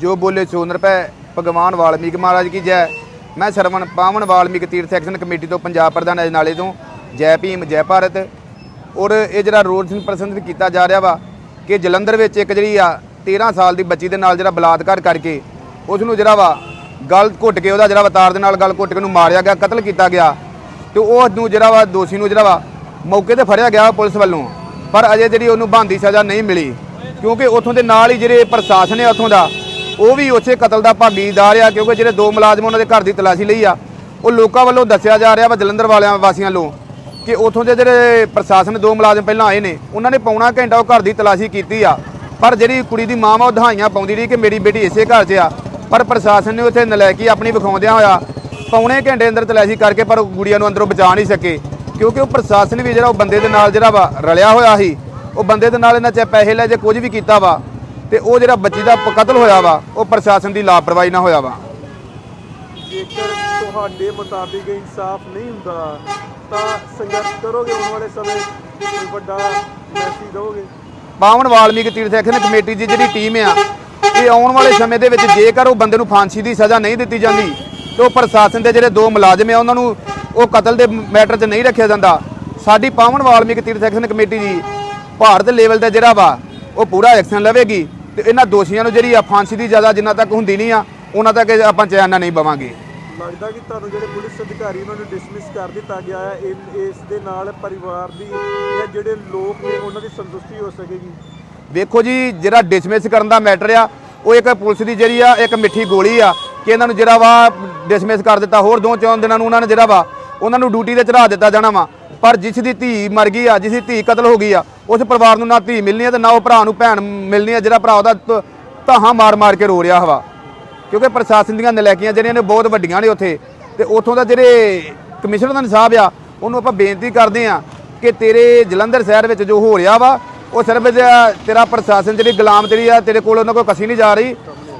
ਜੋ ਬੋਲੇ ਸੋ ਨਿਰਭੈ, ਭਗਵਾਨ ਵਾਲਮੀਕ ਮਹਾਰਾਜ ਕੀ ਜੈ। ਮੈਂ ਸਰਵਣ ਪਾਵਨ ਵਾਲਮੀਕ ਤੀਰਥ ਐਕਸ਼ਨ ਕਮੇਟੀ ਤੋਂ ਪੰਜਾਬ ਪ੍ਰਧਾਨ ਅਜਨਾਲੇ ਤੋਂ। ਜੈ ਭੀਮ, ਜੈ ਭਾਰਤ। ਔਰ ਇਹ ਜਿਹੜਾ ਰੋਜ਼ ਪ੍ਰਸੰਦ ਕੀਤਾ ਜਾ ਰਿਹਾ ਵਾ ਕਿ ਜਲੰਧਰ ਵਿੱਚ ਇੱਕ ਜਿਹੜੀ ਆ 13 ਸਾਲ ਦੀ ਬੱਚੀ ਦੇ ਨਾਲ ਜਿਹੜਾ ਬਲਾਤਕਾਰ ਕਰਕੇ ਉਸ ਨੂੰ ਜਿਹੜਾ ਵਾ ਗਲ ਘੁੱਟ ਕੇ ਉਹਦਾ ਜਿਹੜਾ ਅਵਤਾਰ ਦੇ ਨਾਲ ਗਲ ਘੁੱਟ ਕੇ ਉਹਨੂੰ ਮਾਰਿਆ ਗਿਆ, ਕਤਲ ਕੀਤਾ ਗਿਆ। ਤੇ ਉਹ ਨੂੰ ਜਿਹੜਾ ਵਾ ਦੋਸ਼ੀ ਨੂੰ ਜਿਹੜਾ ਵਾ ਮੌਕੇ ਤੇ ਫੜਿਆ ਗਿਆ ਪੁਲਿਸ ਵੱਲੋਂ। ਪਰ ਅਜੇ ਜਿਹੜੀ ਉਹਨੂੰ ਬੰਦੀ ਸਜ਼ਾ ਨਹੀਂ ਮਿਲੀ। ਕਿਉਂਕਿ ਉੱਥੋਂ ਦੇ ਨਾਲ ਹੀ ਜਿਹੜੇ ਪ੍ਰਸ਼ਾਸਨ ਹੈ ਉੱਥੋਂ ਦਾ ਉਹ ਵੀ ਉੱਥੇ ਕਤਲ ਦਾ ਭਾਗੀਦਾਰ ਆ ਕਿਉਂਕਿ ਜਿਹੜੇ ਦੋ ਮੁਲਾਜ਼ਮ ਉਹਨਾਂ ਦੇ ਘਰ ਦੀ ਤਲਾਸ਼ੀ ਲਈ ਆ, ਉਹ ਲੋਕਾਂ ਵੱਲੋਂ ਦੱਸਿਆ ਜਾ ਰਿਹਾ ਵਾ ਜਲੰਧਰ ਵਾਲਿਆਂ ਵਾਸੀਆਂ ਵੱਲੋਂ ਕਿ ਉੱਥੋਂ ਦੇ ਜਿਹੜੇ ਪ੍ਰਸ਼ਾਸਨ ਦੋ ਮੁਲਾਜ਼ਮ ਪਹਿਲਾਂ ਆਏ ਨੇ, ਉਹਨਾਂ ਨੇ ਪੌਣਾ ਘੰਟਾ ਉਹ ਘਰ ਦੀ ਤਲਾਸ਼ੀ ਕੀਤੀ ਆ। ਪਰ ਜਿਹੜੀ ਕੁੜੀ ਦੀ ਮਾਂ ਵਾ, ਉਹ ਦਹਾਈਆਂ ਪਾਉਂਦੀ ਰਹੀ ਕਿ ਮੇਰੀ ਬੇਟੀ ਇਸੇ ਘਰ 'ਚ ਆ। ਪਰ ਪ੍ਰਸ਼ਾਸਨ ਨੇ ਉੱਥੇ ਨਲਾਇਕੀ ਆਪਣੀ ਵਿਖਾਉਂਦਿਆਂ ਹੋਇਆ ਪੌਣੇ ਘੰਟੇ ਅੰਦਰ ਤਲਾਸ਼ੀ ਕਰਕੇ ਪਰ ਉਹ ਗੁੜੀਆਂ ਨੂੰ ਅੰਦਰੋਂ ਬਚਾ ਨਹੀਂ ਸਕੇ। ਕਿਉਂਕਿ ਉਹ ਪ੍ਰਸ਼ਾਸਨ ਵੀ ਜਿਹੜਾ ਉਹ ਬੰਦੇ ਦੇ ਨਾਲ ਜਿਹੜਾ ਵਾ ਰਲਿਆ ਹੋਇਆ ਸੀ, ਉਹ ਬੰਦੇ ਦੇ ਨਾਲ ਇਹਨਾਂ 'ਚ ਪੈਸੇ ਲੈ ਜੇ ਕੁਝ ਵੀ ਕੀਤਾ ਵਾ। ਤੇ ਉਹ ਜਿਹੜਾ ਬੱਚੀ ਦਾ ਕਤਲ ਹੋਇਆ ਵਾ ਉਹ ਪ੍ਰਸ਼ਾਸਨ ਦੀ ਲਾਪਰਵਾਹੀ ਨਾਲ ਹੋਇਆ ਵਾ। ਜੇਕਰ ਤੁਹਾਡੇ ਮੁਤਾਬਿਕ ਇਨਸਾਫ ਨਹੀਂ ਹੁੰਦਾ ਤਾਂ ਸੰਘਰਸ਼ ਕਰੋਗੇ ਆਉਣ ਵਾਲੇ ਸਮੇਂ ਕੋਈ ਵੱਡਾ ਮੈਸੇਜ ਦਿਓਗੇ? ਪਾਵਨ ਵਾਲਮੀਕ ਤੀਰਥ ਐਕਸ਼ਨ ਕਮੇਟੀ ਦੀ ਜਿਹੜੀ ਟੀਮ ਆ ਇਹ ਆਉਣ ਵਾਲੇ ਸਮੇਂ ਦੇ ਵਿੱਚ ਜੇਕਰ ਉਹ ਬੰਦੇ ਨੂੰ ਫਾਂਸੀ ਦੀ ਸਜ਼ਾ ਨਹੀਂ ਦਿੱਤੀ ਜਾਂਦੀ ਤੇ ਉਹ ਪ੍ਰਸ਼ਾਸਨ ਦੇ ਜਿਹੜੇ ਦੋ ਮੁਲਾਜ਼ਮ ਆ ਉਹਨਾਂ ਨੂੰ ਉਹ ਕਤਲ ਦੇ ਮੈਟਰ 'ਚ ਨਹੀਂ ਰੱਖਿਆ ਜਾਂਦਾ। ਸਾਡੀ ਪਾਵਨ ਵਾਲਮੀਕ ਤੀਰਥ ਐਕਸ਼ਨ ਕਮੇਟੀ ਦੀ ਭਾਰਤ ਲੈਵਲ ਤੇ ਜਿਹੜਾ ਵਾ ਉਹ ਪੂਰਾ ਐਕਸ਼ਨ ਲਵੇਗੀ ਤੇ ਇਹਨਾਂ ਦੋਸ਼ੀਆਂ ਨੂੰ ਜਿਹੜੀ ਆ ਫਾਂਸੀ ਦੀ ਸਜ਼ਾ ਜਿੰਨਾ ਤੱਕ ਹੁੰਦੀ ਨਹੀਂ ਆ ਉਹਨਾਂ ਤੱਕ ਆਪਾਂ ਚੈਨ ਨਹੀਂ ਬਵਾਂਗੇ ਲੱਗਦਾ ਕਿ ਤੁਹਾਨੂੰ ਜਿਹੜੇ ਪੁਲਿਸ ਅਧਿਕਾਰੀ ਉਹਨਾਂ ਨੂੰ ਡਿਸਮਿਸ ਕਰ ਦਿੱਤਾ ਗਿਆ ਹੈ ਇਹ- ਇਸ ਦੇ ਨਾਲ ਪਰਿਵਾਰ ਦੀ ਜਾਂ ਜਿਹੜੇ ਲੋਕ ਨੇ ਉਹਨਾਂ ਦੀ ਸੰਤੁਸ਼ਟੀ ਹੋ ਸਕੇਗੀ? ਵੇਖੋ ਜੀ ਜਿਹੜਾ ਡਿਸਮਿਸ ਕਰਨ ਦਾ ਮੈਟਰ ਆ ਉਹ ਇੱਕ ਪੁਲਿਸ ਦੀ ਜਿਹੜੀ ਆ ਇੱਕ ਮਿੱਠੀ ਗੋਲੀ ਆ ਕਿ ਇਹਨਾਂ ਨੂੰ ਜਿਹੜਾ ਵਾ ਡਿਸਮਿਸ ਕਰ ਦਿੱਤਾ ਹੋਰ ਦੋ ਚੌਂ ਦਿਨਾਂ ਨੂੰ ਉਹਨਾਂ ਨੇ ਜਿਹੜਾ ਵਾ ਉਹਨਾਂ ਨੂੰ ਡਿਊਟੀ ਤੇ ਚੜਾ ਦਿੱਤਾ ਜਾਣਾ ਵਾ। ਪਰ ਜਿਸ ਦੀ ਧੀ ਮਰ ਗਈ ਆ, ਜਿਸ ਦੀ ਧੀ ਕਤਲ ਹੋ ਗਈ ਆ, ਉਸ ਪਰਿਵਾਰ ਨੂੰ ਨਾ ਧੀ ਮਿਲਣੀ ਆ ਤੇ ਨਾ ਉਹ ਭਰਾ ਨੂੰ ਭੈਣ ਮਿਲਣੀ ਆ, ਜਿਹੜਾ ਭਰਾ ਉਹਦਾ ਧ- ਧਾਹਾਂ ਮਾਰ ਮਾਰ ਕੇ ਰੋ ਰਿਹਾ ਹਵਾ ਕਿਉਂਕਿ ਪ੍ਰਸ਼ਾਸਨ ਦੀਆਂ ਨਲੈਕੀਆਂ ਜਿਹੜੀਆਂ ਨੇ ਬਹੁਤ ਵੱਡੀਆਂ ਨੇ ਉੱਥੇ। ਤੇ ਉੱਥੋਂ ਦਾ ਜਿਹੜੇ ਕਮਿਸ਼ਨਰ ਦਾ ਸਾਹਿਬ ਆ, ਉਹਨੂੰ ਆਪਾਂ ਬੇਨਤੀ ਕਰਦੇ ਆ ਕਿ ਤੇਰੇ ਜਲੰਧਰ ਸ਼ਹਿਰ ਵਿੱਚ ਜੋ ਹੋ ਰਿਹਾ ਵਾ, ਉਹ ਸਿਰਫ ਤੇਰਾ ਪ੍ਰਸ਼ਾਸਨ ਜਿਹੜੀ ਗੁਲਾਮ ਤੇਰੀ ਆ, ਤੇਰੇ ਕੋਲ ਉਹਨਾਂ ਕੋਲ ਕਸੀ ਨਹੀਂ ਜਾ ਰਹੀ।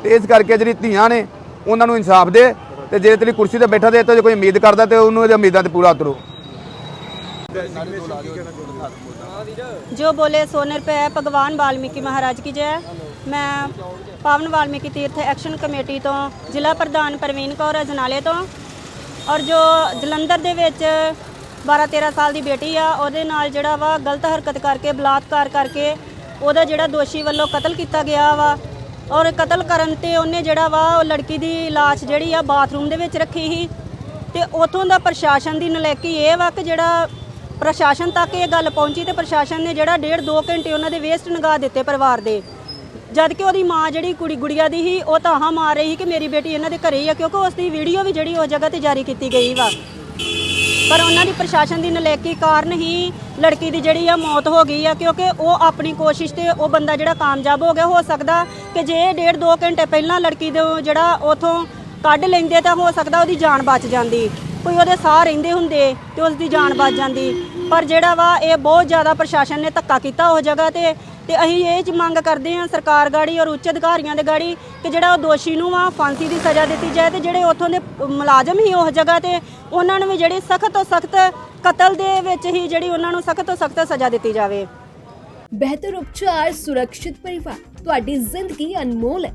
ਤੇ ਇਸ ਕਰਕੇ ਜਿਹੜੀ ਧੀਆਂ ਨੇ, ਉਹਨਾਂ ਨੂੰ ਇਨਸਾਫ ਦੇ ਤੇ ਜੇ ਤੇਰੀ ਕੁਰਸੀ ਤੇ ਬੈਠਾ ਤੇ ਇਹ ਜੇ ਕੋਈ ਉਮੀਦ ਕਰਦਾ ਤੇ ਉਹਨੂੰ ਇਹਦੀ ਉਮੀਦਾਂ ਤੇ ਪੂਰਾ ਉਤਰੋ। जो बोले सो ਨਿਰਭੈ ਭਗਵਾਨ ਵਾਲਮੀਕੀ ਮਹਾਰਾਜ ਕੀ ਜੈ ਮੈਂ ਪਾਵਨ ਵਾਲਮੀਕੀ ਤੀਰਥ ਐਕਸ਼ਨ ਕਮੇਟੀ ਤੋਂ ਜ਼ਿਲ੍ਹਾ ਪ੍ਰਧਾਨ ਪ੍ਰਵੀਨ ਕੌਰ ਅਜਨਾਲੇ ਤੋਂ ਔਰ ਜੋ ਜਲੰਧਰ ਦੇ ਵਿੱਚ 12 13 ਸਾਲ ਦੀ ਬੇਟੀ ਆ ਉਹਦੇ ਨਾਲ ਜਿਹੜਾ ਵਾ ਗਲਤ ਹਰਕਤ ਕਰਕੇ ਬਲਾਤਕਾਰ ਕਰਕੇ ਉਹਦਾ ਜਿਹੜਾ ਦੋਸ਼ੀ ਵੱਲੋਂ ਕਤਲ ਕੀਤਾ ਗਿਆ ਵਾ ਔਰ ਕਤਲ ਕਰਨ ਤੇ ਉਹਨੇ ਜਿਹੜਾ ਵਾ ਉਹ ਲੜਕੀ ਦੀ ਲਾਸ਼ ਜਿਹੜੀ ਆ ਬਾਥਰੂਮ ਦੇ ਵਿੱਚ ਰੱਖੀ ਸੀ ਤੇ ਉਥੋਂ ਦਾ ਪ੍ਰਸ਼ਾਸਨ ਦੀ ਨਲਾਇਕੀ ਇਹ ਵਾ ਕਿ ਜਿਹੜਾ ਪ੍ਰਸ਼ਾਸਨ ਤੱਕ ਇਹ ਗੱਲ ਪਹੁੰਚੀ ਤੇ ਪ੍ਰਸ਼ਾਸਨ ਨੇ ਜਿਹੜਾ ਡੇਢ ਦੋ ਘੰਟੇ ਉਹਨਾਂ ਦੇ ਵੇਸਟ ਨਗਾ ਦਿੱਤੇ ਪਰਿਵਾਰ ਦੇ। ਜਦ ਕਿ ਉਹਦੀ ਮਾਂ ਜਿਹੜੀ ਕੁੜੀ ਗੁੜੀਆ ਦੀ ਸੀ, ਉਹ ਤਾਹਾਂ ਮਾਰ ਰਹੀ ਸੀ ਕਿ ਮੇਰੀ ਬੇਟੀ ਇਹਨਾਂ ਦੇ ਘਰੇ ਹੀ ਆ, ਕਿਉਂਕਿ ਉਸ ਦੀ ਵੀਡੀਓ ਵੀ ਜਿਹੜੀ ਉਸ ਜਗ੍ਹਾ ਤੇ ਜਾਰੀ ਕੀਤੀ ਗਈ ਵਾ। ਪਰ ਉਹਨਾਂ ਦੀ ਪ੍ਰਸ਼ਾਸਨ ਦੀ ਨਲੇਕੀ ਕਾਰਨ ਹੀ ਲੜਕੀ ਦੀ ਜਿਹੜੀ ਆ ਮੌਤ ਹੋ ਗਈ ਆ, ਕਿਉਂਕਿ ਉਹ ਆਪਣੀ ਕੋਸ਼ਿਸ਼ ਤੇ ਉਹ ਬੰਦਾ ਜਿਹੜਾ ਕਾਮਯਾਬ ਹੋ ਗਿਆ, ਹੋ ਸਕਦਾ ਕਿ ਜੇ ਡੇਢ ਦੋ ਘੰਟੇ ਪਹਿਲਾਂ ਲੜਕੀ ਦੇ ਜਿਹੜਾ ਉਥੋਂ ਕੱਢ ਲੈਂਦੇ ਤਾਂ ਹੋ ਸਕਦਾ ਉਹਦੀ ਜਾਨ ਬਚ ਜਾਂਦੀ। ਕੋਈ ਉਹਦੇ ਸਾਹ ਰਹਿੰਦੇ ਹੁੰਦੇ ਤੇ ਉਸ ਦੀ ਜਾਨ ਬਚ ਜਾਂਦੀ। ਪਰ ਜਿਹੜਾ ਵਾ, ਇਹ ਬਹੁਤ ਜ਼ਿਆਦਾ ਪ੍ਰਸ਼ਾਸਨ ਨੇ ਧੱਕਾ ਕੀਤਾ ਉਸ ਜਗ੍ਹਾ ਤੇ। ਤੇ ਅਸੀਂ ਇਹ ਮੰਗ ਕਰਦੇ ਹਾਂ ਸਰਕਾਰ ਗਾੜੀ ਔਰ ਉੱਚ ਅਧਿਕਾਰੀਆਂ ਦੇ ਗਾੜੀ ਕਿ ਜਿਹੜਾ ਉਹ ਦੋਸ਼ੀ ਨੂੰ ਆ ਫਾਂਸੀ ਦੀ ਸਜ਼ਾ ਦਿੱਤੀ ਜਾਏ ਤੇ ਜਿਹੜੇ ਉੱਥੋਂ ਦੇ ਮੁਲਾਜ਼ਮ ਹੀ ਉਸ ਜਗ੍ਹਾ ਤੇ, ਉਹਨਾਂ ਨੂੰ ਵੀ ਜਿਹੜੀ ਸਖਤ ਤੋਂ ਸਖਤ ਕਤਲ ਦੇ ਵਿੱਚ ਹੀ ਜਿਹੜੀ ਉਹਨਾਂ ਨੂੰ ਸਖਤ ਤੋਂ ਸਖਤ ਸਜ਼ਾ ਦਿੱਤੀ ਜਾਵੇ। ਬਿਹਤਰ ਉਪਚਾਰ, ਸੁਰੱਖਿਅਤ ਪਰਿਵਾਰ। ਤੁਹਾਡੀ ਜ਼ਿੰਦਗੀ ਅਨਮੋਲ ਹੈ।